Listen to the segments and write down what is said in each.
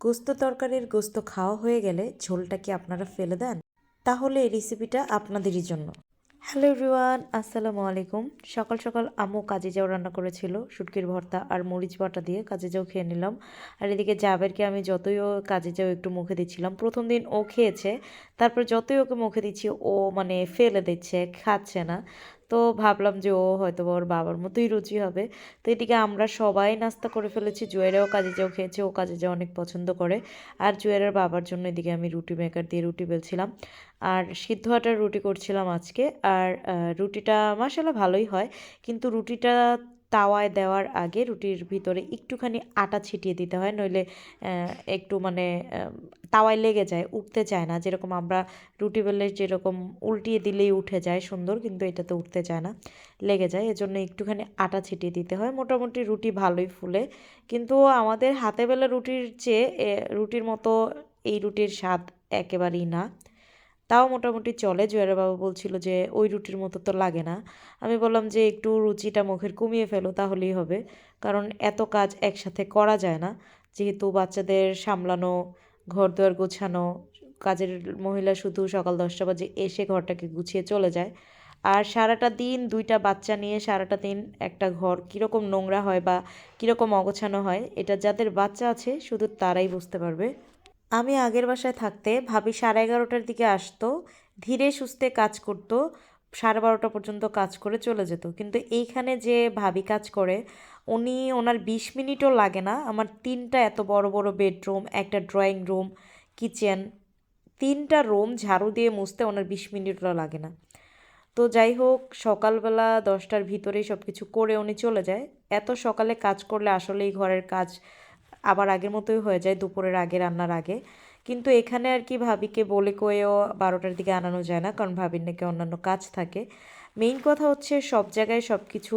গোস্ত তরকারির গোস্ত খাওয়া হয়ে গেলে ঝোলটা কি আপনারা ফেলে দেন? তাহলে এই রেসিপিটা আপনাদেরই জন্য। হ্যালো এভরিওয়ান, আসসালামু আলাইকুম। সকাল সকাল আম্মু কাজে যাও রান্না করেছিল, শুটকির ভর্তা আর মরিচ বাটা দিয়ে কাজে যাও খেয়ে নিলাম। আর এদিকে জাবেরকে আমি যতই ও কাজে যাও একটু মুখে দিচ্ছিলাম, প্রথম দিন ও খেয়েছে, তারপর যতই ওকে মুখে দিচ্ছি, ও মানে ফেলে দিচ্ছে, খাচ্ছে না। তো ভাবলাম যে ও হয়তো ওর বাবার মতোই রুচি হবে। তো এদিকে আমরা সবাই নাস্তা করে ফেলেছি। জুয়েরাও কাজে যাও খেয়েছে, ও কাজে যাও অনেক পছন্দ করে। আর জুয়েরার বাবার জন্য এদিকে আমি রুটি মেকার দিয়ে রুটি বেলছিলাম। আর সিদ্ধ আটার রুটি করছিলাম আজকে। আর রুটিটা মাসাল্লাহ ভালোই হয়। কিন্তু রুটিটা তাওয়ায় দেওয়ার আগে রুটির ভিতরে একটুখানি আটা ছিটিয়ে দিতে হয়, নইলে একটু মানে তাওয়ায় লেগে যায়, উঠতে চায় না। যেরকম আমরা রুটি বেললে যেরকম উল্টিয়ে দিলেই উঠে যায় সুন্দর, কিন্তু এটাতে উঠতে চায় না, লেগে যায়। এজন্য একটুখানি আটা ছিটিয়ে দিতে হয়। মোটামুটি রুটি ভালোই ফুলে। কিন্তু আমাদের হাতে বেলা রুটির চেয়ে রুটির মতো এই রুটির স্বাদ একেবারেই না। তাও মোটামুটি চলে। জুয়েরা বাবু বলছিল যে, ওই রুটির মতো তো লাগে না। আমি বললাম যে, একটু রুচিটা মুখের কমিয়ে ফেলো, তাহলেই হবে। কারণ এত কাজ একসাথে করা যায় না। যেহেতু বাচ্চাদের সামলানো ঘর দুয়ার গোছানো, কাজের মহিলা শুধু সকাল দশটা বাজে এসে ঘরটাকে গুছিয়ে চলে যায়। আর সারাটা দিন দুইটা বাচ্চা নিয়ে সারাটা দিন একটা ঘর কীরকম নোংরা হয় বা কীরকম অগোছানো হয়, এটা যাদের বাচ্চা আছে, শুধু তারাই বুঝতে পারবে। আমি আগের বাসায় থাকতে ভাবি সাড়ে এগারোটার দিকে আসতো, ধীরে সুস্থে কাজ করতো, সাড়ে বারোটা পর্যন্ত কাজ করে চলে যেত। কিন্তু এইখানে যে ভাবি কাজ করে, উনি ওনার বিশ মিনিটও লাগে না। আমার তিনটা এত বড় বড় বেডরুম, একটা ড্রয়িং রুম, কিচেন, তিনটা রুম ঝাড়ু দিয়ে মুছতে ওনার বিশ মিনিটও লাগে না। তো যাই হোক, সকালবেলা দশটার ভিতরেই সব কিছু করে উনি চলে যায়। এত সকালে কাজ করলে আসলেই ঘরের কাজ আবার আগের মতোই হয়ে যায়, দুপুরের আগে রান্নার আগে। কিন্তু এখানে আর কি ভাবিকে বলে কয়েও বারোটার দিকে আনানো যায় না, কারণ ভাবির নাকি অন্যান্য কাজ থাকে। মেইন কথা হচ্ছে সব জায়গায় সব কিছু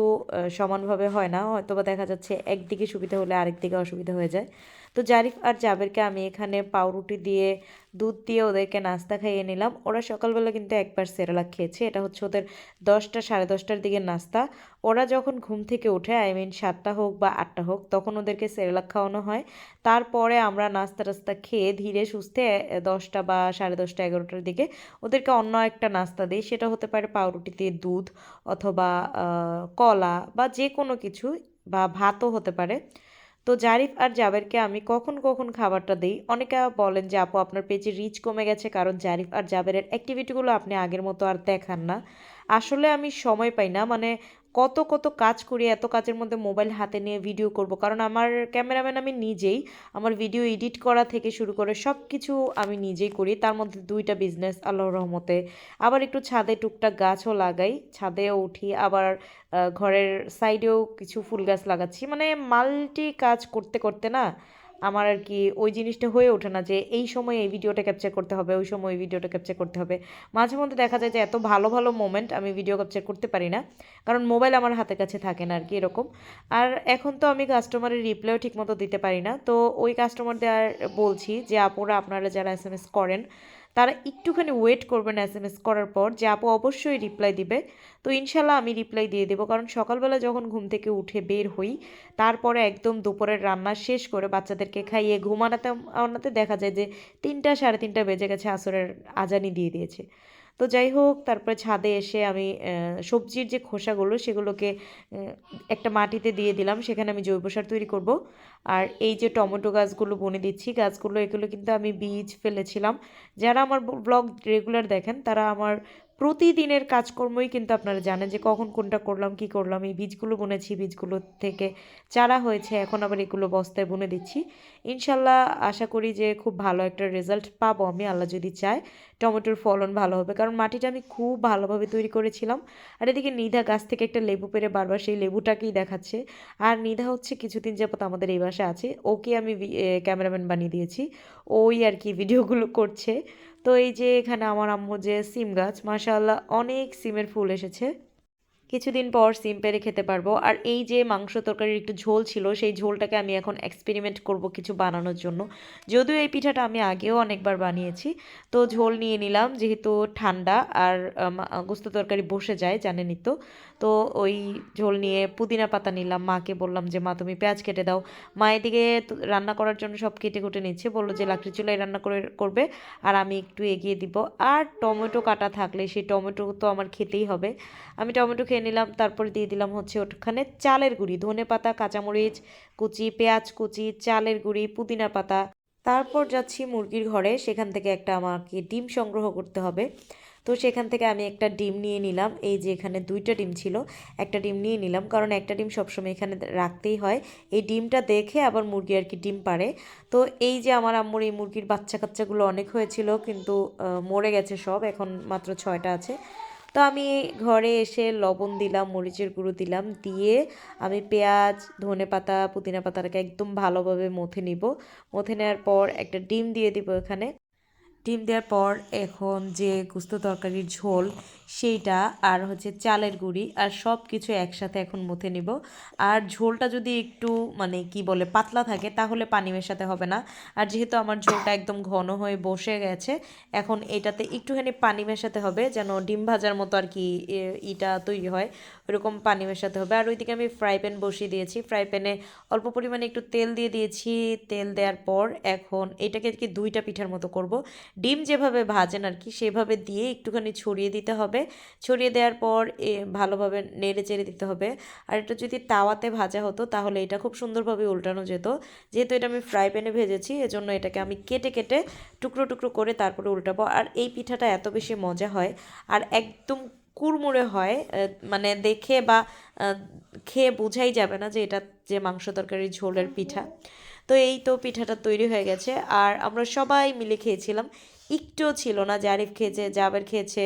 সমানভাবে হয় না। হয়তো বা দেখা যাচ্ছে একদিকে সুবিধা হলে আরেকদিকে অসুবিধা হয়ে যায়। তো জারিফ আর জাবেরকে আমি এখানে পাউরুটি দিয়ে, দুধ দিয়ে ওদেরকে নাস্তা খাইয়ে নিলাম। ওরা সকালবেলা কিন্তু একবার সেরেলাক খেয়েছে। এটা হচ্ছে ওদের দশটা, সাড়ে দশটার দিকে নাস্তা। ওরা যখন ঘুম থেকে ওঠে আই মিন সাতটা হোক বা আটটা হোক, তখন ওদেরকে সেরেলাক খাওয়ানো হয়। তারপরে আমরা নাস্তা টাস্তা খেয়ে ধীরে সুস্থে দশটা বা সাড়ে দশটা, এগারোটার দিকে ওদেরকে অন্য একটা নাস্তা দিই। সেটা হতে পারে পাউরুটি দিয়ে দুধ অথবা কলা বা যে কোনো কিছু বা ভাতও হতে পারে। তো জারিফ আর জাবেরকে আমি কখন কখন খাবারটা দিই? অনেকে বলেন যে, আপু, আপনার পেজে রিচ কমে গেছে কারণ জারিফ আর জাবেরের অ্যাক্টিভিটিগুলো আপনি আগের মতো আর দেখান না। আসলে আমি সময় পাই না। মানে কত কত কাজ করি, এত কাজের মধ্যে মোবাইল হাতে নিয়ে ভিডিও করব। কারণ আমার ক্যামেরাম্যান আমি নিজেই, আমার ভিডিও এডিট করা থেকে শুরু করে সব কিছু আমি নিজেই করি। তার মধ্যে দুইটা বিজনেস আল্লাহর রহমতে। আবার একটু ছাদে টুকটাক গাছও লাগাই। ছাদেও উঠি, আবার ঘরের সাইডেও কিছু ফুল গাছ লাগাচ্ছি। মানে মাল্টি কাজ করতে করতে না আমার আর কি ওই জিনিসটা হয়ে ওঠে না যে এই সময় এই ভিডিওটা ক্যাপচার করতে হবে, ওই সময় ওই ভিডিওটা ক্যাপচার করতে হবে। মাঝে মধ্যে দেখা যায় যে এত ভালো ভালো মোমেন্ট আমি ভিডিও ক্যাপচার করতে পারি না, কারণ মোবাইল আমার হাতের কাছে থাকে না আর কি এরকম। আর এখন তো আমি কাস্টমারের রিপ্লাইও ঠিকমতো দিতে পারি না। তো ওই কাস্টমারদের বলছি যে, আপুরা, আপনারা যারা এস এস করেন তারা একটুখানি ওয়েট করবেন এস এম এস করার পর যে আপু অবশ্যই রিপ্লাই দিবে। তো ইনশাল্লাহ আমি রিপ্লাই দিয়ে দেবো। কারণ সকালবেলা যখন ঘুম থেকে উঠে বের হই, তারপরে একদম দুপুরের রান্না শেষ করে বাচ্চাদেরকে খাইয়ে ঘুমানাতে আনাতে দেখা যায় যে তিনটা সাড়ে তিনটা বেজে গেছে আসরের আজানি দিয়ে দিয়েছে। তো যাই হোক, তারপরে ছাদে এসে আমি সবজির যে খোসাগুলো সেগুলোকে একটা মাটিতে দিয়ে দিলাম। সেখানে আমি জৈব সার তৈরি করব। আর এই যে টমেটো গাছগুলো বনে দিচ্ছি, গাছগুলো এগুলো কিন্তু আমি বীজ ফেলেছিলাম। যারা আমার ব্লগ রেগুলার দেখেন, তারা আমার প্রতিদিনের কাজকর্মই কিন্তু আপনারা জানেন যে কখন কোনটা করলাম, কি করলাম, এই বীজগুলো বুনেছি, বীজগুলো থেকে চারা হয়েছে, এখন আবার এগুলো বস্তায় বুনে দিচ্ছি। ইনশাল্লাহ আশা করি যে খুব ভালো একটা রেজাল্ট পাবো আমি, আল্লাহ যদি চায়, টমেটোর ফলন ভালো হবে। কারণ মাটিটা আমি খুব ভালোভাবে তৈরি করেছিলাম। আর এদিকে নিধা গাছ থেকে একটা লেবু পেরে বারবার সেই লেবুটাকেই দেখাচ্ছে। আর নিধা হচ্ছে কিছুদিন যাবত আমাদের এই বাসায় আছে। ওকে আমি ক্যামেরাম্যান বানিয়ে দিয়েছি। ওই আর কি ভিডিওগুলো করছে। তো এই যে এখানে আমার আম্মু যে সিম গাছ মাশাআল্লাহ অনেক সিমের ফুল এসেছে। কিছুদিন পর সিম পেরে খেতে পারব। আর এই যে মাংস তরকারির একটু ঝোল ছিল, সেই ঝোলটাকে আমি এখন এক্সপেরিমেন্ট করব কিছু বানানোর জন্য। যদিও এই পিঠাটা আমি আগেও অনেকবার বানিয়েছি, তো ঝোল নিয়ে নিলাম যেহেতু ঠান্ডা আর গোস্ত তরকারি বসে যায়, জানেনই তো। তো ওই ঝোল নিয়ে পুদিনা পাতা নিলাম, মাকে বললাম যে, মা, তুমি পেঁয়াজ কেটে দাও। মা এদিকে রান্না করার জন্য সব কেটে কুটে নিচ্ছে, বলল যে লাকড়ি চুলায় রান্না করে, করবে। আর আমি একটু এগিয়ে দিব। আর টমেটো কাটা থাকলে, সেই টমেটো তো আমার খেতেই হবে। আমি টমেটো খেয়ে নিলাম, তারপরে দিয়ে দিলাম হচ্ছে ওখানে চালের গুঁড়ি, ধনে পাতা, কাঁচামরিচ কুচি, পেঁয়াজ কুচি, চালের গুঁড়ি, পুদিনা পাতা। তারপর যাচ্ছি মুরগির ঘরে, সেখান থেকে একটা আমাকে ডিম সংগ্রহ করতে হবে। তো সেখান থেকে আমি একটা ডিম নিয়ে নিলাম, এই যে এখানে দুইটা ডিম ছিল, একটা ডিম নিয়ে নিলাম, কারণ একটা ডিম সবসময় এখানে রাখতেই হয়। এই ডিমটা দেখে আবার মুরগি আর কি ডিম পারে তো এই যে আমার আম্মুর এই মুরগির বাচ্চা কাচ্চাগুলো অনেক হয়েছিল, কিন্তু মরে গেছে সব, এখন মাত্র ছয়টা আছে। তো আমি ঘরে এসে লবণ দিলাম, মরিচের গুঁড়ো দিলাম, দিয়ে আমি পেঁয়াজ, ধনে পাতা, পুদিনা পাতাটাকে একদম ভালোভাবে মথে নিব। মথে নেওয়ার পর একটা ডিম দিয়ে দিব এখানে। ডিম দেওয়ার পর এখন যে গুস্ত তরকারির ঝোল, সেইটা আর হচ্ছে চালের গুঁড়ি আর সব কিছু একসাথে এখন মুথে নিব। আর ঝোলটা যদি একটু মানে কি বলে পাতলা থাকে, তাহলে পানি মেশাতে হবে না। আর যেহেতু আমার ঝোলটা একদম ঘন হয়ে বসে গেছে, এখন এটাতে একটুখানি পানি মেশাতে হবে যেন ডিম ভাজার মতো আর কি ইটা তৈরি হয় ওরকম পানি মেশাতে হবে। আর ওইদিকে আমি ফ্রাই প্যান বসিয়ে দিয়েছি। ফ্রাই প্যানে অল্প পরিমাণে একটু তেল দিয়ে দিয়েছি। তেল দেওয়ার পর এখন এটাকে আর কি দুইটা পিঠার মতো করব। ডিম যেভাবে ভাজেন আর কি, সেভাবে দিয়ে একটুখানি ছড়িয়ে দিতে হবে। ছড়িয়ে দেওয়ার পর ভালোভাবে নেড়ে চেড়ে দিতে হবে। আর এটা যদি তাওয়াতে ভাজা হতো, তাহলে এটা খুব সুন্দরভাবে উল্টানো যেত। যেহেতু এটা আমি ফ্রাই প্যানে ভেজেছি, এজন্য এটাকে আমি কেটে কেটে টুকরো টুকরো করে তারপরে উল্টাবো। আর এই পিঠাটা এত বেশি মজা হয়, আর একদম কুড়মুড়ে হয় মানে দেখে বা খেয়ে বোঝাই যাবে না যে এটা যে মাংস তরকারির ঝোলের পিঠা। তো এই তো পিঠাটা তৈরি হয়ে গেছে। আর আমরা সবাই মিলে খেয়েছিলাম। একটুও ছিল না জারিফ খেয়েছে জাবের খেয়েছে,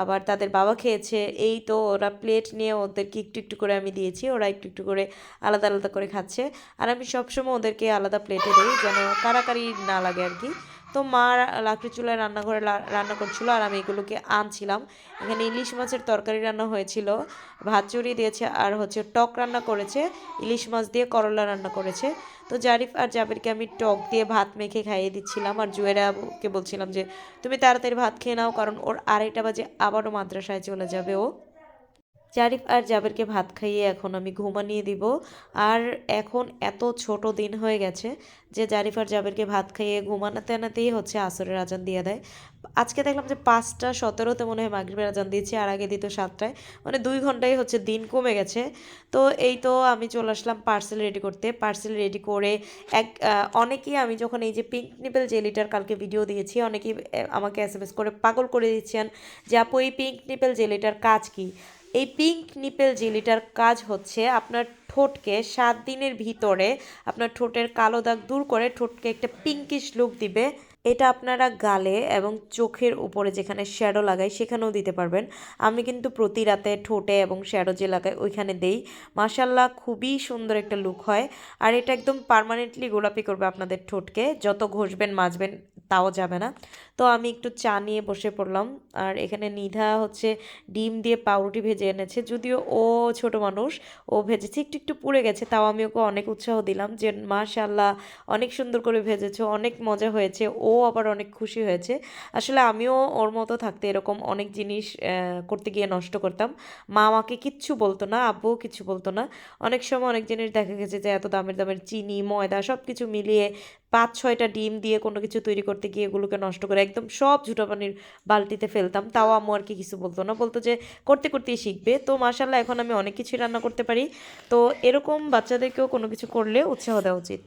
আবার তাদের বাবা খেয়েছে। এই তো ওরা প্লেট নিয়ে ওদেরকে একটু একটু করে আমি দিয়েছি, ওরা একটু একটু করে আলাদা আলাদা করে খাচ্ছে। আর আমি সবসময় ওদেরকে আলাদা প্লেটে দিই, যেন কারাকারি না লাগে আর কি। তো মা লাকড়ি চুলায় রান্নাঘরে রান্না করছিল আর আমি এগুলোকে আনছিলাম। এখানে ইলিশ মাছের তরকারি রান্না হয়েছিল, ভাত চড়িয়ে দিয়েছে আর হচ্ছে টক রান্না করেছে, ইলিশ মাছ দিয়ে করলা রান্না করেছে। তো জারিফ আর জাবেরকে আমি টক দিয়ে ভাত মেখে খাইয়ে দিচ্ছিলাম আর জুয়েরাকে বলছিলাম যে, তুমি তাড়াতাড়ি ভাত খেয়ে নাও কারণ ওর আড়াইটা বাজে আবারও মাদ্রাসায় চলে যাবে ও। জারিফ আর জাবেরকে ভাত খাইয়ে এখন আমি ঘুমানিয়ে দিব। আর এখন এত ছোট দিন হয়ে গেছে যে জারিফ আর জাবেরকে ভাত খাইয়ে ঘুমানাতে আনাতেই হচ্ছে আসরের আজান দিয়ে দেয়। আজকে দেখলাম যে পাঁচটা সতেরোতে মনে হয় মাগরিবের আজান দিয়েছি, আর আগে দিত সাতটায়। মানে দুই ঘন্টায় হচ্ছে দিন কমে গেছে। তো এই তো আমি চলে আসলাম পার্সেল রেডি করতে। পার্সেল রেডি করে এক অনেকেই আমি যখন এই যে পিঙ্ক নিপেল জেলিটার কালকে ভিডিও দিয়েছি, অনেকেই আমাকে এস এম এস করে পাগল করে দিচ্ছেন যে, আপু, এই পিঙ্ক নিপেল জেলিটার কাজ কি? এই পিঙ্ক নিপেল জেলিটার কাজ হচ্ছে আপনার ঠোঁটকে সাত দিনের ভিতরে আপনার ঠোঁটের কালো দাগ দূর করে ঠোঁটকে একটা পিঙ্কিশ লুক দিবে। এটা আপনারা গালে এবং চোখের উপরে যেখানে শ্যাডো লাগাই সেখানেও দিতে পারবেন। আমি কিন্তু প্রতি রাতে ঠোঁটে এবং শ্যাডো যে লাগাই ওইখানে দেই। মাসাল্লাহ খুবই সুন্দর একটা লুক হয়। আর এটা একদম পার্মানেন্টলি গোলাপি করবে আপনাদের ঠোঁটকে। যত ঘষবেন, মাজবেন, তাও যাবে না। তো আমি একটু চা নিয়ে বসে পড়লাম। আর এখানে নিধা হচ্ছে ডিম দিয়ে পাউরুটি ভেজে এনেছে। যদিও ও ছোট মানুষ, ও ভেজেছে। একটু একটু পুড়ে গেছে, তাও আমি ওকে অনেক উৎসাহ দিলাম যে মাশাল্লাহ অনেক সুন্দর করে ভেজেছো, অনেক মজা হয়েছে। ও আবার অনেক খুশি হয়েছে। আসলে আমিও ওর মতো থাকতে এরকম অনেক জিনিস করতে গিয়ে নষ্ট করতাম। মা আমাকে কিচ্ছু বলতো না, আব্বুও কিছু বলতো না। অনেক সময় অনেক জিনিস দেখা গেছে যে, এত দামের দামের চিনি, ময়দা সব কিছু মিলিয়ে পাঁচ ছয়টা ডিম দিয়ে কোনো কিছু তৈরি করতে গিয়ে এগুলোকে নষ্ট করে একদম সব ঝুটো পানির বালতিতে ফেলতাম। তাও আম্মু আর কি কিছু বলতো না। বলতো যে, করতে করতেই শিখবে। তো মার্শাল্লাহ এখন আমি অনেক কিছুই রান্না করতে পারি। তো এরকম বাচ্চাদেরকেও কোনো কিছু করলে উৎসাহ দেওয়া উচিত।